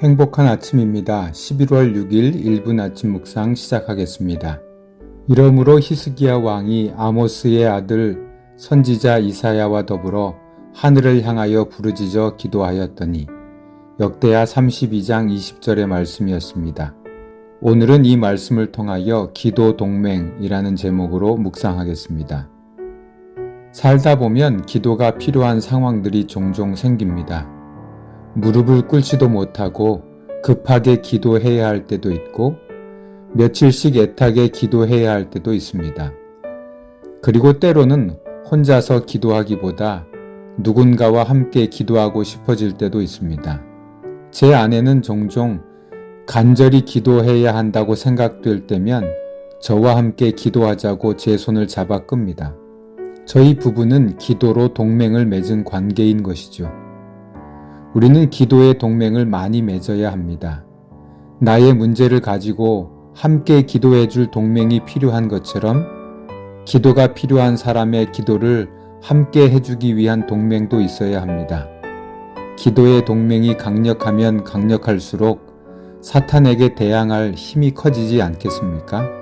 행복한 아침입니다. 11월 6일 1분 아침 묵상 시작하겠습니다. 이러므로 히스기야 왕이 아모스의 아들 선지자 이사야와 더불어 하늘을 향하여 부르짖어 기도하였더니 역대하 32장 20절의 말씀이었습니다. 오늘은 이 말씀을 통하여 기도 동맹이라는 제목으로 묵상하겠습니다. 살다 보면 기도가 필요한 상황들이 종종 생깁니다. 무릎을 꿇지도 못하고 급하게 기도해야 할 때도 있고 며칠씩 애타게 기도해야 할 때도 있습니다. 그리고 때로는 혼자서 기도하기보다 누군가와 함께 기도하고 싶어질 때도 있습니다. 제 아내는 종종 간절히 기도해야 한다고 생각될 때면 저와 함께 기도하자고 제 손을 잡아 끕니다. 저희 부부는 기도로 동맹을 맺은 관계인 것이죠. 우리는 기도의 동맹을 많이 맺어야 합니다. 나의 문제를 가지고 함께 기도해 줄 동맹이 필요한 것처럼 기도가 필요한 사람의 기도를 함께 해주기 위한 동맹도 있어야 합니다. 기도의 동맹이 강력하면 강력할수록 사탄에게 대항할 힘이 커지지 않겠습니까?